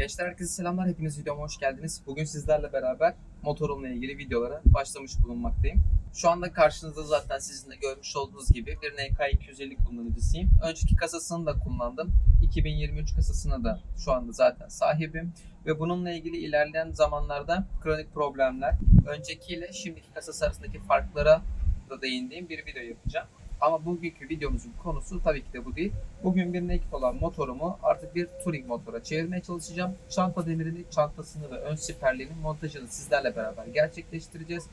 Gençler herkese selamlar. Hepiniz videoma hoş geldiniz. Bugün sizlerle beraber motorumla ilgili videolara başlamış bulunmaktayım. Şu anda karşınızda zaten sizin de görmüş olduğunuz gibi bir NK250 kullanıcısıyım. Önceki kasasını da kullandım. 2023 kasasına da şu anda zaten sahibim. Ve bununla ilgili ilerleyen zamanlarda kronik problemler, öncekiyle şimdiki kasası arasındaki farklara da değindiğim bir video yapacağım. Ama bugünkü videomuzun konusu tabii ki de bu değil. Bugün bir naked olan motorumu artık bir touring motora çevirmeye çalışacağım. Çanta demirini, çantasını ve ön siperlerinin montajını sizlerle beraber gerçekleştireceğiz.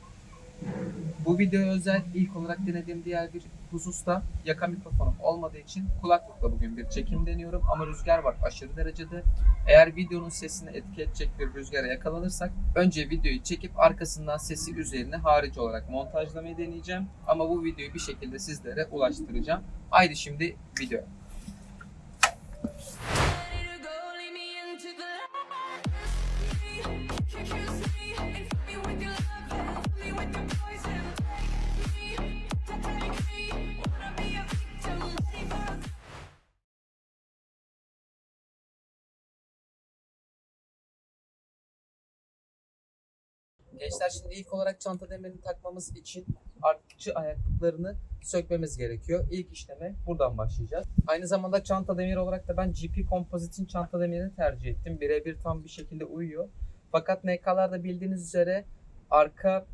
Bu video özel ilk olarak denediğim diğer bir hususta yaka mikrofonum olmadığı için kulaklıkla bugün bir çekim deniyorum ama rüzgar var aşırı derecede. Eğer videonun sesini etki edecek bir rüzgara yakalanırsak önce videoyu çekip arkasından sesi üzerine harici olarak montajlamayı deneyeceğim. Ama bu videoyu bir şekilde sizlere ulaştıracağım. Haydi şimdi video. Gençler şimdi ilk olarak çanta demirini takmamız için artçı ayaklıklarını sökmemiz gerekiyor. İlk işleme buradan başlayacağız. Aynı zamanda çanta demiri olarak da ben GP Composite'in çanta demirini tercih ettim. Birebir tam bir şekilde uyuyor. Fakat NK'larda bildiğiniz üzere arka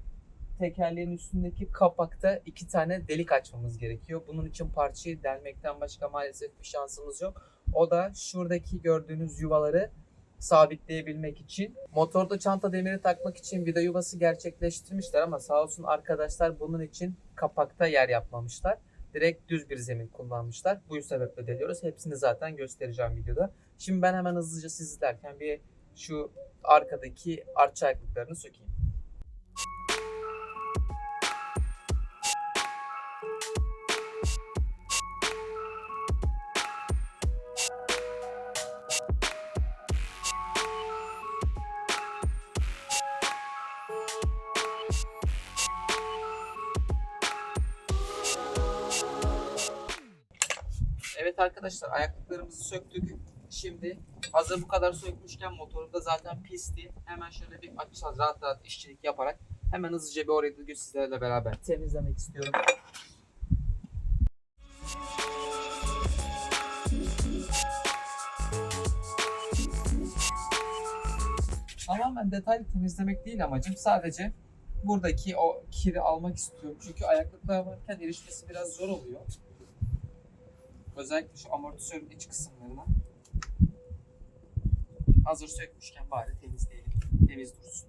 tekerleğin üstündeki kapakta iki tane delik açmamız gerekiyor. Bunun için parçayı delmekten başka maalesef bir şansımız yok. O da şuradaki gördüğünüz yuvaları sabitleyebilmek için. Motorda çanta demiri takmak için vida yuvası gerçekleştirmişler ama sağ olsun arkadaşlar bunun için kapakta yer yapmamışlar. Direkt düz bir zemin kullanmışlar. Bu sebeple deliyoruz. Hepsini zaten göstereceğim videoda. Şimdi ben hemen hızlıca siz izlerken bir şu arkadaki artçı ayaklıklarını sökeyim. Evet arkadaşlar ayaklıklarımızı söktük. Şimdi hazır bu kadar sökmüşken motorum da zaten pisti. Hemen şöyle bir açacağız rahat rahat işçilik yaparak. Hemen hızlıca bir orayı da sizlerle beraber temizlemek istiyorum. Tamamen detaylı temizlemek değil amacım. Sadece buradaki o kiri almak istiyorum. Çünkü ayaklıklar varken erişmesi biraz zor oluyor. Özellikle şu amortisörün iç kısımlarına. Hazır sökmüşken bari temizleyelim. Temiz dursun.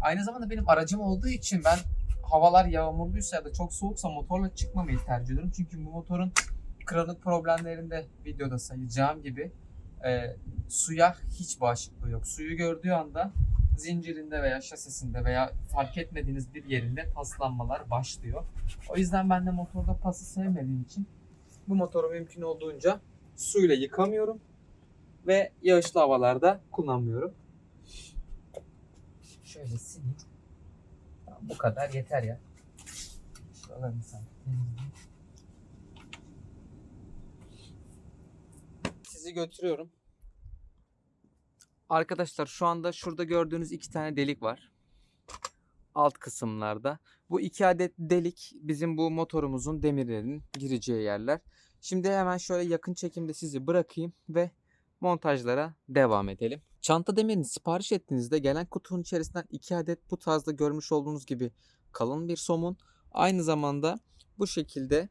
Aynı zamanda benim aracım olduğu için ben havalar yağmurluysa ya da çok soğuksa motorla çıkmamayı tercih ediyorum. Çünkü bu motorun kronik problemlerinde videoda sayacağım gibi e, suya hiç bağışıklığı yok. Suyu gördüğü anda zincirinde veya şasisinde veya fark etmediğiniz bir yerinde paslanmalar başlıyor. O yüzden ben de motorda pası sevmediğim için bu motoru mümkün olduğunca suyla yıkamıyorum ve yağışlı havalarda kullanmıyorum. Şöyle sileyim. Tamam, bu kadar yeter ya. Şuralarını temizleyeyim. Sizi götürüyorum. Arkadaşlar şu anda şurada gördüğünüz iki tane delik var. Alt kısımlarda. Bu iki adet delik bizim bu motorumuzun demirlerinin gireceği yerler. Şimdi hemen şöyle yakın çekimde sizi bırakayım ve montajlara devam edelim. Çanta demirini sipariş ettiğinizde gelen kutunun içerisinden iki adet bu tarzda görmüş olduğunuz gibi kalın bir somun. Aynı zamanda bu şekilde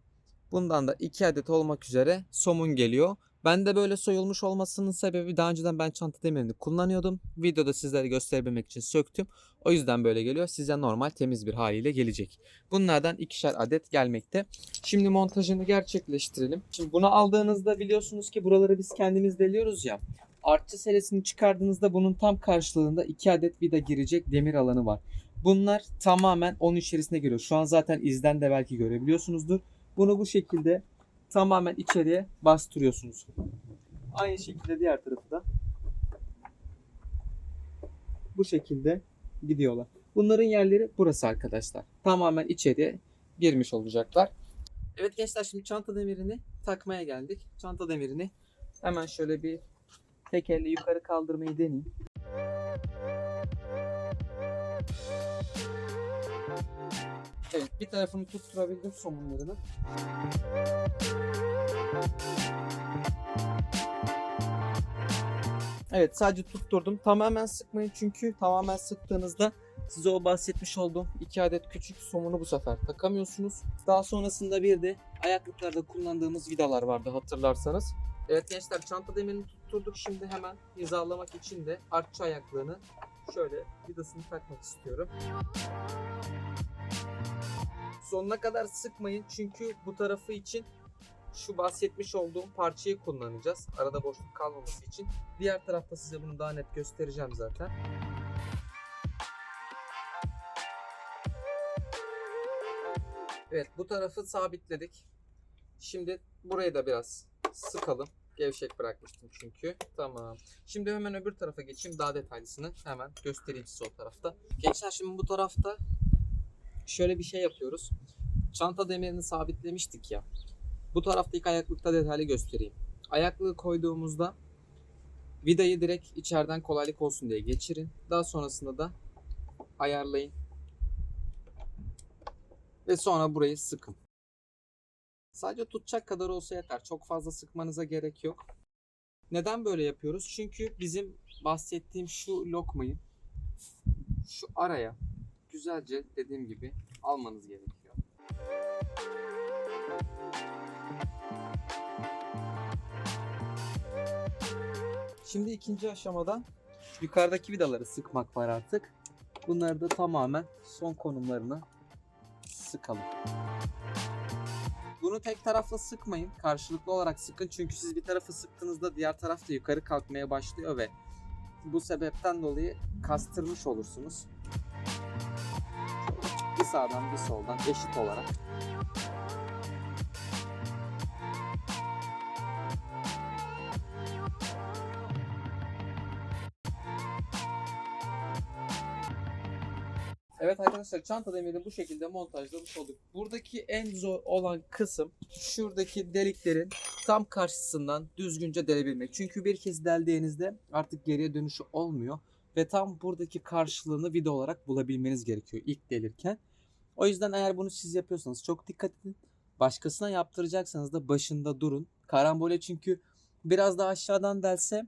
bundan da iki adet olmak üzere somun geliyor. Ben de böyle soyulmuş olmasının sebebi daha önceden ben çanta demirini kullanıyordum. Videoda sizlere gösterebilmek için söktüm. O yüzden böyle geliyor. Size normal temiz bir haliyle gelecek. Bunlardan ikişer adet gelmekte. Şimdi montajını gerçekleştirelim. Şimdi bunu aldığınızda biliyorsunuz ki buraları biz kendimiz deliyoruz ya. Artçı serisini çıkardığınızda bunun tam karşılığında iki adet vida girecek demir alanı var. Bunlar tamamen onun içerisine giriyor. Şu an zaten izden de belki görebiliyorsunuzdur. Bunu bu şekilde tamamen içeriye bastırıyorsunuz. Aynı şekilde diğer tarafı da bu şekilde gidiyorlar. Bunların yerleri burası arkadaşlar. Tamamen içeriye girmiş olacaklar. Evet gençler şimdi çanta demirini takmaya geldik. Çanta demirini hemen şöyle bir tek elle yukarı kaldırmayı deneyeyim. Evet bir tarafını tutturabildim somunlarını. Evet sadece tutturdum. Tamamen sıkmayın çünkü tamamen sıktığınızda size o bahsetmiş olduğum iki adet küçük somunu bu sefer takamıyorsunuz. Daha sonrasında bir de ayaklıklarda kullandığımız vidalar vardı hatırlarsanız. Evet gençler çanta demirini tutturduk. Şimdi hemen hizalamak için de artçı ayaklığını şöyle vidasını takmak istiyorum. Sonuna kadar sıkmayın çünkü bu tarafı için şu bahsetmiş olduğum parçayı kullanacağız. Arada boşluk kalmaması için. Diğer tarafta size bunu daha net göstereceğim zaten. Evet bu tarafı sabitledik. Şimdi burayı da biraz sıkalım. Gevşek bırakmıştım çünkü. Tamam. Şimdi hemen öbür tarafa geçeyim. Daha detaylısını hemen göstereyim size o tarafta. Gençler şimdi bu tarafta şöyle bir şey yapıyoruz. Çanta demirini sabitlemiştik ya. Bu tarafta ilk ayaklıkta detaylı göstereyim. Ayaklığı koyduğumuzda vidayı direkt içeriden kolaylık olsun diye geçirin. Daha sonrasında da ayarlayın. Ve sonra burayı sıkın. Sadece tutacak kadar olsa yeter. Çok fazla sıkmanıza gerek yok. Neden böyle yapıyoruz? Çünkü bizim bahsettiğim şu lokmayı şu araya güzelce dediğim gibi almanız gerekiyor. Şimdi ikinci aşamada yukarıdaki vidaları sıkmak var artık. Bunları da tamamen son konumlarına sıkalım. Bunu tek taraflı sıkmayın. Karşılıklı olarak sıkın. Çünkü siz bir tarafı sıktığınızda diğer taraf da yukarı kalkmaya başlıyor ve bu sebepten dolayı kastırmış olursunuz. Bir sağdan bir soldan eşit olarak. Evet arkadaşlar çanta demirini bu şekilde montajlamış olduk. Buradaki en zor olan kısım şuradaki deliklerin tam karşısından düzgünce delebilmek. Çünkü bir kez deldiğinizde artık geriye dönüşü olmuyor. Ve tam buradaki karşılığını vida olarak bulabilmeniz gerekiyor ilk delirken. O yüzden eğer bunu siz yapıyorsanız çok dikkat edin. Başkasına yaptıracaksanız da başında durun. Karambole çünkü biraz daha aşağıdan delse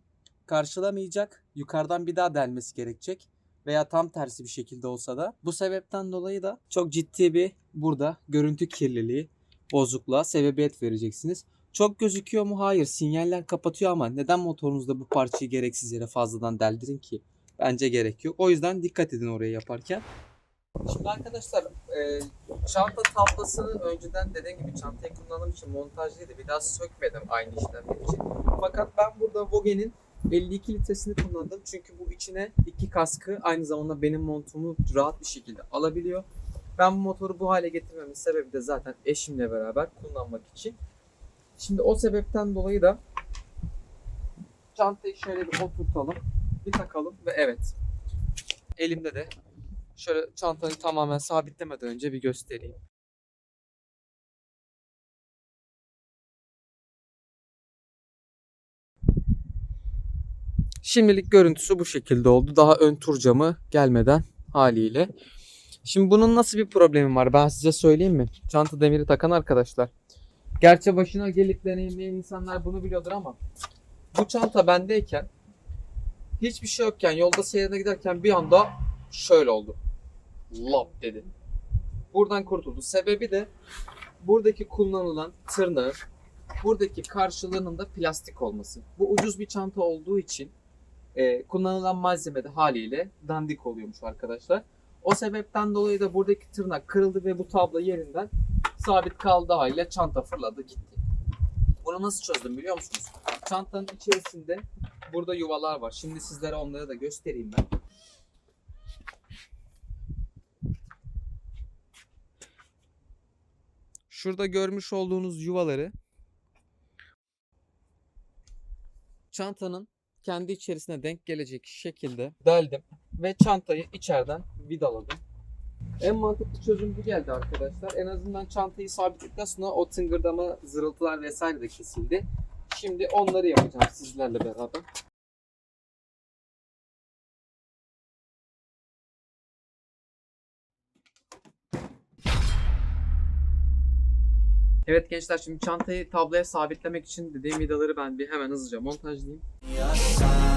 karşılamayacak. Yukarıdan bir daha delmesi gerekecek veya tam tersi bir şekilde olsa da bu sebepten dolayı da çok ciddi bir burada görüntü kirliliği, bozukluğa sebebiyet vereceksiniz. Çok gözüküyor mu? Hayır. Sinyaller kapatıyor ama neden motorunuzda bu parçayı gereksiz yere fazladan deldirin ki? Bence gerek yok. O yüzden dikkat edin orayı yaparken. Şimdi arkadaşlar e, çanta tablasını önceden dediğim gibi çantayı kullandığım için montajlıydı. Bir daha sökmedim aynı işlemler için. Fakat ben burada Vogue'nin 52 litresini kullandım. Çünkü bu içine iki kaskı aynı zamanda benim montumu rahat bir şekilde alabiliyor. Ben bu motoru bu hale getirmemin sebebi de zaten eşimle beraber kullanmak için. Şimdi o sebepten dolayı da çantayı şöyle bir oturtalım. Bir takalım ve evet. Elimde de şöyle çantayı tamamen sabitlemeden önce bir göstereyim. Şimdilik görüntüsü bu şekilde oldu. Daha ön tur camı gelmeden haliyle. Şimdi bunun nasıl bir problemi var ben size söyleyeyim mi? Çanta demiri takan arkadaşlar. Gerçi başına gelip deneyimleyen insanlar bunu biliyordur ama bu çanta bendeyken hiçbir şey yokken yolda seyrine giderken bir anda şöyle oldu. Lop dedi. Buradan kurtuldu. Sebebi de buradaki kullanılan tırnağın buradaki karşılığının da plastik olması. Bu ucuz bir çanta olduğu için e, kullanılan malzeme de haliyle dandik oluyormuş arkadaşlar. O sebepten dolayı da buradaki tırnak kırıldı ve bu tablo yerinden sabit kaldı haliyle çanta fırladı gitti. Bunu nasıl çözdüm biliyor musunuz? Çantanın içerisinde burada yuvalar var. Şimdi sizlere onları da göstereyim ben. Şurada görmüş olduğunuz yuvaları çantanın kendi içerisine denk gelecek şekilde deldim ve çantayı içeriden vidaladım. En mantıklı çözüm bu geldi arkadaşlar. En azından çantayı sabitledikten sonra o tıngırdama, zırıltılar vesaire de kesildi. Şimdi onları yapacağım sizlerle beraber. Evet gençler şimdi çantayı tabloya sabitlemek için dediğim vidaları ben bir hemen hızlıca montajlayayım. Yaşar.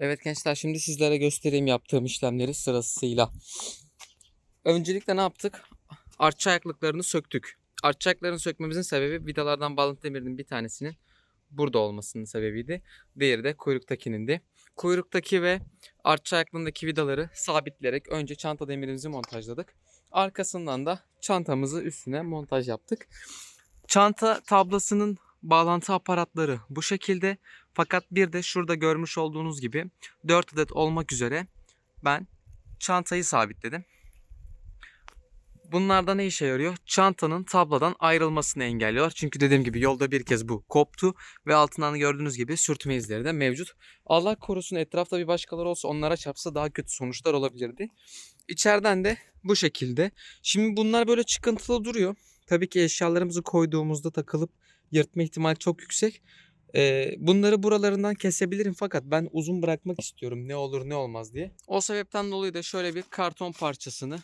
Evet gençler şimdi sizlere göstereyim yaptığım işlemleri sırasıyla. Öncelikle ne yaptık? Artçı ayaklıklarını söktük. Artçı ayaklarını sökmemizin sebebi vidalardan bağlantı demirinin bir tanesinin burada olmasının sebebiydi. Diğeri de kuyruktakinin. Kuyruktaki ve artçı ayaklığındaki vidaları sabitleyerek önce çanta demirimizi montajladık. Arkasından da çantamızı üstüne montaj yaptık. Çanta tablasının bağlantı aparatları bu şekilde. Fakat bir de şurada görmüş olduğunuz gibi 4 adet olmak üzere ben çantayı sabitledim. Bunlarda ne işe yarıyor? Çantanın tabladan ayrılmasını engelliyorlar. Çünkü dediğim gibi yolda bir kez bu koptu ve altından gördüğünüz gibi sürtme izleri de mevcut. Allah korusun etrafta bir başkaları olsa onlara çarpsa daha kötü sonuçlar olabilirdi. İçeriden de bu şekilde. Şimdi bunlar böyle çıkıntılı duruyor. Tabii ki eşyalarımızı koyduğumuzda takılıp yırtma ihtimali çok yüksek. Ee, bunları buralarından kesebilirim fakat ben uzun bırakmak istiyorum ne olur ne olmaz diye. O sebepten dolayı da şöyle bir karton parçasını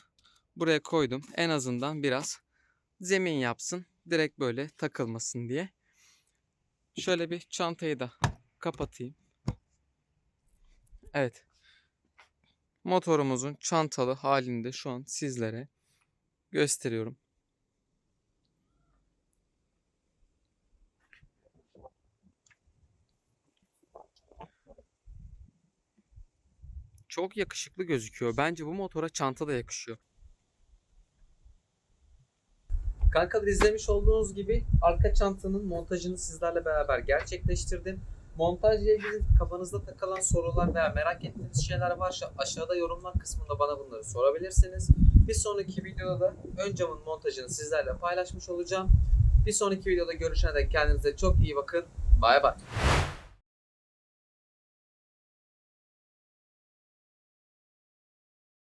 buraya koydum. En azından biraz zemin yapsın. Direkt böyle takılmasın diye. Şöyle bir çantayı da kapatayım. Evet. Motorumuzun çantalı halinde şu an sizlere gösteriyorum. Çok yakışıklı gözüküyor. Bence bu motora çanta da yakışıyor. Kankalar izlemiş olduğunuz gibi arka çantanın montajını sizlerle beraber gerçekleştirdim. Montajla ilgili kafanızda takılan sorular veya merak ettiğiniz şeyler varsa aşağıda yorumlar kısmında bana bunları sorabilirsiniz. Bir sonraki videoda da ön camın montajını sizlerle paylaşmış olacağım. Bir sonraki videoda görüşene dek kendinize çok iyi bakın. Bay bay.